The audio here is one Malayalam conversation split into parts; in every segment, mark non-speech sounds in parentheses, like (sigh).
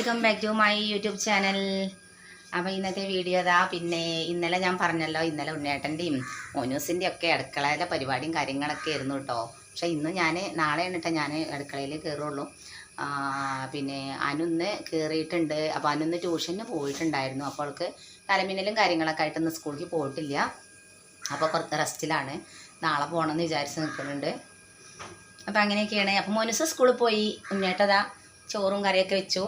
Welcome back to my YouTube channel അപ്പോൾ ഇന്നത്തെ വീഡിയോ ഇതാ. പിന്നെ ഇന്നലെ ഞാൻ പറഞ്ഞല്ലോ ഇന്നലെ ഉണ്ണേട്ടന്റെയും മോനൂസിന്റെയും ഒക്കെ അടുക്കളയിലെ പരിപാടിയും കാര്യങ്ങളൊക്കെ ആയിരുന്നു കേട്ടോ പക്ഷേ ഇന്ന് ഞാൻ നാളെയാണ് ഞാൻ അടുക്കളയിൽ കയറുള്ളൂ പിന്നെ അനുന്ന് കയറിയിട്ടുണ്ട് അപ്പോൾ അനുന്ന് ട്യൂഷന് പോയിട്ടുണ്ടായിരുന്നു. അപ്പോൾ അവൾക്ക് തലമിന്നലും കാര്യങ്ങളൊക്കെ ആയിട്ട് ഇന്ന് സ്കൂളിൽ പോയിട്ടില്ല. അപ്പോൾ കുറച്ച് റെസ്റ്റിലാണ്. നാളെ പോകണമെന്ന് വിചാരിച്ച് നിൽക്കുന്നുണ്ട് അപ്പം അങ്ങനെയൊക്കെയാണ്. അപ്പം മോനുസ് സ്കൂളിൽ പോയി. ഉണ്ണേട്ടതാ ചോറും കറിയൊക്കെ വെച്ചു.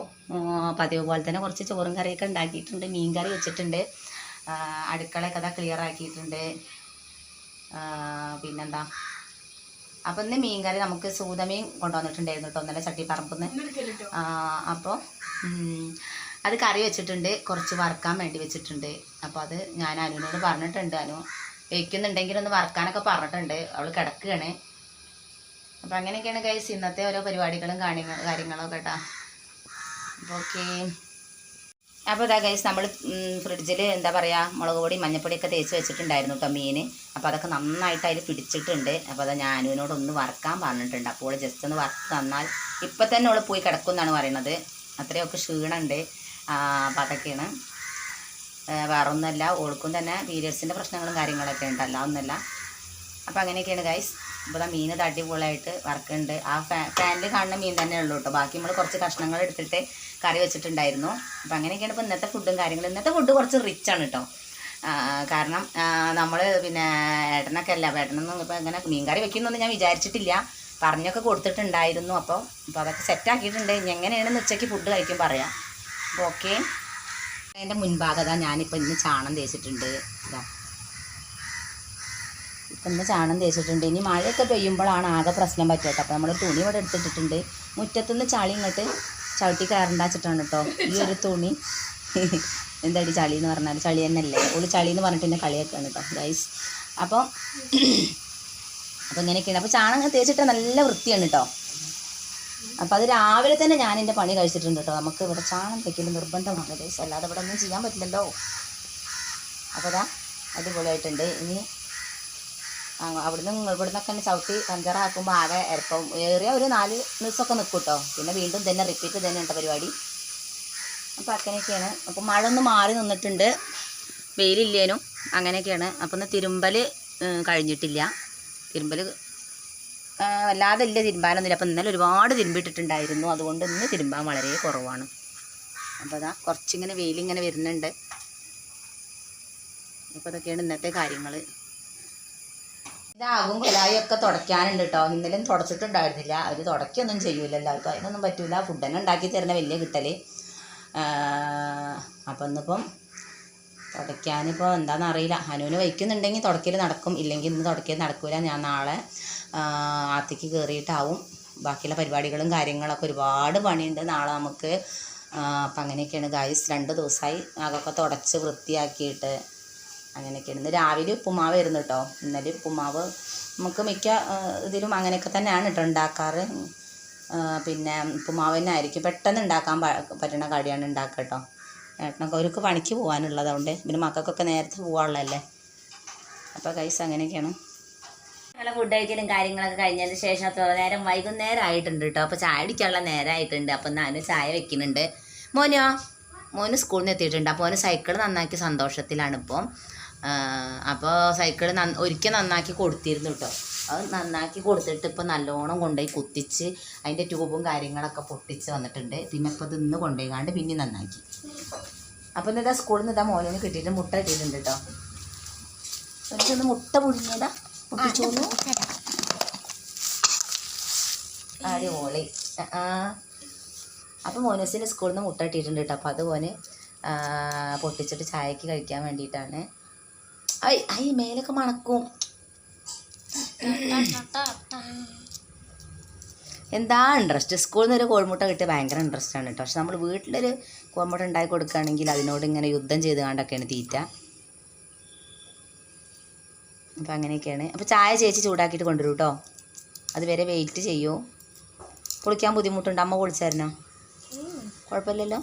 പതിവ് പോലെ തന്നെ കുറച്ച് ചോറും കറിയൊക്കെ ഉണ്ടാക്കിയിട്ടുണ്ട്. മീൻ കറി വെച്ചിട്ടുണ്ട്. അടുക്കളയൊക്കെ അതാ ക്ലിയർ ആക്കിയിട്ടുണ്ട്. പിന്നെന്താ? അപ്പം ഇന്ന് മീൻ കറി നമുക്ക് സൂതമീൻ കൊണ്ടുവന്നിട്ടുണ്ടായിരുന്നു കേട്ടോ ഒന്നല്ല ചട്ടി നിന്ന് അപ്പോൾ അത് കറി വെച്ചിട്ടുണ്ട്. കുറച്ച് വറുക്കാൻ വേണ്ടി വെച്ചിട്ടുണ്ട്. അപ്പോൾ അത് ഞാൻ അനുവിനോട് പറഞ്ഞിട്ടുണ്ട്. അനു വെക്കുന്നുണ്ടെങ്കിൽ ഒന്ന് വറുക്കാനൊക്കെ പറഞ്ഞിട്ടുണ്ട്. അവൾ കിടക്കുകയാണ്. അപ്പം അങ്ങനെയൊക്കെയാണ് ഗൈസ് ഇന്നത്തെ ഓരോ പരിപാടികളും കാര്യങ്ങൾ കാര്യങ്ങളും കേട്ടോ അപ്പോൾ ഓക്കെ അപ്പോൾ ഇതാ ഗൈസ് നമ്മൾ ഫ്രിഡ്ജിൽ എന്താ പറയുക മുളക് പൊടി മഞ്ഞപ്പൊടിയൊക്കെ തേച്ച് വെച്ചിട്ടുണ്ടായിരുന്നു കേട്ടോ മീൻ അപ്പോൾ അതൊക്കെ നന്നായിട്ട് അതിൽ പിടിച്ചിട്ടുണ്ട്. അപ്പോൾ അത് ഞാനുവിനോട് ഒന്ന് വറുക്കാൻ പറഞ്ഞിട്ടുണ്ട്. അപ്പോൾ ജസ്റ്റ് ഒന്ന് വറുത്ത് തന്നാൽ ഇപ്പം തന്നെ അവൾ പോയി കിടക്കും എന്നാണ് പറയണത്. അത്രയൊക്കെ ക്ഷീണമുണ്ട് അപ്പോൾ അതൊക്കെയാണ്. വേറൊന്നുമല്ല. ഓൾക്കും തന്നെ പീരിയഡ്സിന്റെ പ്രശ്നങ്ങളും കാര്യങ്ങളൊക്കെ ഉണ്ട് ഒന്നല്ല അപ്പോൾ അങ്ങനെയൊക്കെയാണ് ഗൈസ് ഇപ്പോൾ ആ മീൻ അടിപൊളിയായിട്ട് വറക്കുന്നുണ്ട്. ആ ഫാ ഫാനിൽ കാണുന്ന മീൻ തന്നെ ഉള്ളൂ കേട്ടോ. ബാക്കി നമ്മൾ കുറച്ച് കഷ്ണങ്ങൾ എടുത്തിട്ട് കറി വെച്ചിട്ടുണ്ടായിരുന്നു. അപ്പോൾ അങ്ങനെയൊക്കെയാണ് ഇപ്പോൾ ഇന്നത്തെ ഫുഡും കാര്യങ്ങളും. ഇന്നത്തെ ഫുഡ് കുറച്ച് റിച്ച് ആണ് കേട്ടോ. കാരണം നമ്മൾ പിന്നെ ഏട്ടനൊക്കെ അല്ല അപ്പോൾ ഏട്ടനൊന്നും ഇപ്പോൾ ഇങ്ങനെ മീൻ കറി വെക്കുന്നൊന്നും ഞാൻ വിചാരിച്ചിട്ടില്ല. പറഞ്ഞൊക്കെ കൊടുത്തിട്ടുണ്ടായിരുന്നു അപ്പോൾ അപ്പോൾ അതൊക്കെ സെറ്റാക്കിയിട്ടുണ്ട് ഇനി എങ്ങനെയാണെന്ന് ഉച്ചയ്ക്ക് ഫുഡ് കഴിക്കും പറയാം. അപ്പോൾ ഓക്കെ അതിന്റെ മുൻഭാഗത ഞാനിപ്പോൾ ഇന്ന് ചാണം തേച്ചിട്ടുണ്ട്. ഇതാ. ഇന്ന് ചാണം തേച്ചിട്ടുണ്ട്. ഇനി മഴയൊക്കെ പെയ്യുമ്പോഴാണ് ആകെ പ്രശ്നം പറ്റുക അപ്പോൾ നമ്മൾ തുണി ഇവിടെ എടുത്തിട്ടിട്ടുണ്ട്. മുറ്റത്തുനിന്ന് ചളി ഇങ്ങോട്ട് ചവിട്ടി കയറണ്ടാച്ചിട്ടാണ് കേട്ടോ. ഈ ഒരു തുണി. (laughs) എന്താടി ചളി എന്ന് പറഞ്ഞാൽ ചളി തന്നെയല്ലേ? ഓൾ ചളി എന്ന് പറഞ്ഞിട്ട് എന്നെ കളിയാക്കാണ് കേട്ടോ ഗൈസ് അപ്പോൾ അപ്പോൾ ഇങ്ങനെയൊക്കെയാണ്. അപ്പോൾ ചാണകം തേച്ചിട്ട് നല്ല വൃത്തിയാണ് കേട്ടോ. അപ്പോൾ അത് രാവിലെ തന്നെ ഞാൻ എന്റെ പണി കഴിച്ചിട്ടുണ്ട് കേട്ടോ. നമുക്ക് ഇവിടെ ചാണം തേക്കൽ നിർബന്ധമാണ് ഗൈസ് അല്ലാതെ ഇവിടെ ഒന്നും ചെയ്യാൻ പറ്റില്ലല്ലോ. അപ്പോൾ അതാ അടിപൊളിയായിട്ടുണ്ട്. ഇനി അവിടുന്ന് ഇവിടുന്നൊക്കെ തന്നെ ചവിട്ടി പഞ്ചറാക്കുമ്പോൾ ആകെ എളുപ്പം ഏറിയ ഒരു നാല് ദിവസമൊക്കെ നിൽക്കും കേട്ടോ പിന്നെ വീണ്ടും തന്നെ റിപ്പീറ്റ് തന്നെ ഉണ്ട് പരിപാടി. അപ്പോൾ അങ്ങനെയൊക്കെയാണ്. അപ്പോൾ മഴ ഒന്ന് മാറി നിന്നിട്ടുണ്ട്. വെയിലില്ലേനും അങ്ങനെയൊക്കെയാണ്. അപ്പോൾ ഒന്ന് തിരുമ്പൽ കഴിഞ്ഞിട്ടില്ല. തിരുമ്പൽ വല്ലാതെ ഇല്ല തിരുമ്പാനൊന്നുമില്ല. അപ്പോൾ ഇന്നലെ ഒരുപാട് തിരുമ്പിട്ടിട്ടുണ്ടായിരുന്നു. അതുകൊണ്ട് ഇന്ന് തിരുമ്പാൻ വളരെ കുറവാണ്. അപ്പോൾ അതാ കുറച്ചിങ്ങനെ വെയിലിങ്ങനെ വരുന്നുണ്ട്. അപ്പോൾ അതൊക്കെയാണ് ഇന്നത്തെ കാര്യങ്ങൾ ഇതാകും കുലായൊക്കെ തുടയ്ക്കാനുണ്ട് കേട്ടോ ഇന്നലെ തുടച്ചിട്ടുണ്ടായിരുന്നില്ല. അവർ തുടയ്ക്കൊന്നും ചെയ്യൂല. എല്ലാവർക്കും അതിനൊന്നും പറ്റൂല. ഫുഡ് തന്നെ ഉണ്ടാക്കി തരുന്ന വലിയ കിട്ടൽ അപ്പം ഇന്നിപ്പം തുടയ്ക്കാനിപ്പോൾ എന്താണെന്ന് അറിയില്ല. അനുവിന് വയ്ക്കുന്നുണ്ടെങ്കിൽ തുടക്കൽ നടക്കും. ഇല്ലെങ്കിൽ ഇന്ന് തുടക്കൽ നടക്കില്ല ഞാൻ നാളെ ആത്തേക്ക് കയറിയിട്ടാവും ബാക്കിയുള്ള പരിപാടികളും കാര്യങ്ങളൊക്കെ ഒരുപാട് പണിയുണ്ട്. നാളെ നമുക്ക് അപ്പം അങ്ങനെയൊക്കെയാണ്. ഗായ്സ് രണ്ട് ദിവസമായി അതൊക്കെ തുടച്ച് വൃത്തിയാക്കിയിട്ട് അങ്ങനെയൊക്കെയാണ്. ഇന്ന് രാവിലെ ഉപ്പുമാവ് ആയിരുന്നു കേട്ടോ ഇന്നലെ ഉപ്പുമാവ് നമുക്ക് മിക്ക ഇതിലും അങ്ങനെയൊക്കെ തന്നെയാണ് കേട്ടോ ഉണ്ടാക്കാറ്. പിന്നെ ഉപ്പുമാവ് തന്നെ ആയിരിക്കും. പെട്ടെന്ന് ഉണ്ടാക്കാൻ പറ്റുന്ന കടിയാണ് ഉണ്ടാക്കുക കേട്ടോ ഏട്ടനൊക്കെ അവർക്ക് പണിക്ക് പോകാനുള്ളത് അതുകൊണ്ട് പിന്നെ മക്കൾക്കൊക്കെ നേരത്തെ പോകാനുള്ളതല്ലേ. അപ്പോൾ കൈസ് അങ്ങനെയൊക്കെയാണ്. നല്ല ഫുഡ് കഴിക്കലും കാര്യങ്ങളൊക്കെ കഴിഞ്ഞതിന് ശേഷം അത്ര നേരം വൈകുന്നേരം ആയിട്ടുണ്ട് കേട്ടോ അപ്പോൾ ചായ അടിക്കാനുള്ള നേരമായിട്ടുണ്ട് അപ്പം ഞാൻ ചായ വെക്കുന്നുണ്ട്. മോനോ? മോന് സ്കൂളിൽ നിന്ന് എത്തിയിട്ടുണ്ട്. അപ്പോൾ മോന് സൈക്കിൾ നന്നാക്കി സന്തോഷത്തിലാണ് ഇപ്പം. അപ്പോൾ സൈക്കിൾ നന്ന ഒരിക്കൽ നന്നാക്കി കൊടുത്തിരുന്നു കേട്ടോ അത് നന്നാക്കി കൊടുത്തിട്ട് ഇപ്പോൾ നല്ലോണം കൊണ്ടുപോയി കുത്തിച്ച് അതിന്റെ ട്യൂബും കാര്യങ്ങളൊക്കെ പൊട്ടിച്ച് വന്നിട്ടുണ്ട്. പിന്നെ ഇപ്പോൾ ഇത് ഇന്ന് കൊണ്ടുപോയിക്കാണ്ട് പിന്നെ നന്നാക്കി. അപ്പോൾ ഇന്നിതാ സ്കൂളിൽ നിന്ന് ഇതാ മോനെ കിട്ടിയിട്ട് മുട്ട കിട്ടിയിട്ടുണ്ട് കേട്ടോ എനിക്കൊന്ന് മുട്ട പുഴുങ്ങിയതാ. പൊട്ടിച്ചോളൂ അടിപൊളി ആ, ആ. അപ്പോൾ മോനൂസിന് സ്കൂളിൽ നിന്ന് മുട്ട ഇട്ടിട്ടുണ്ട് കേട്ടോ അപ്പോൾ അത് പൊട്ടിച്ചിട്ട് ചായക്ക് കഴിക്കാൻ വേണ്ടിയിട്ടാണ്. ഐ ഐ മേലൊക്കെ മണക്കും. എന്താ ഇൻട്രസ്റ്റ് സ്കൂളിൽ നിന്ന് ഒരു കോഴിമുട്ട കിട്ടിയ ഭയങ്കര ഇൻട്രസ്റ്റ് ആണ് കേട്ടോ പക്ഷെ നമ്മൾ വീട്ടിലൊരു കോഴിമുട്ട ഉണ്ടാക്കി കൊടുക്കുകയാണെങ്കിൽ അതിനോട് ഇങ്ങനെ യുദ്ധം ചെയ്ത് കണ്ടൊക്കെയാണ് തീറ്റ. അപ്പോൾ അങ്ങനെയൊക്കെയാണ്. അപ്പോൾ ചായ ചേച്ചി ചൂടാക്കിയിട്ട് കൊണ്ടുവരും കേട്ടോ അതുവരെ വെയിറ്റ് ചെയ്യൂ. കുളിക്കാൻ ബുദ്ധിമുട്ടുണ്ട്. അമ്മ കുളിച്ചായിരുന്നോ? കുഴപ്പമില്ലല്ലോ?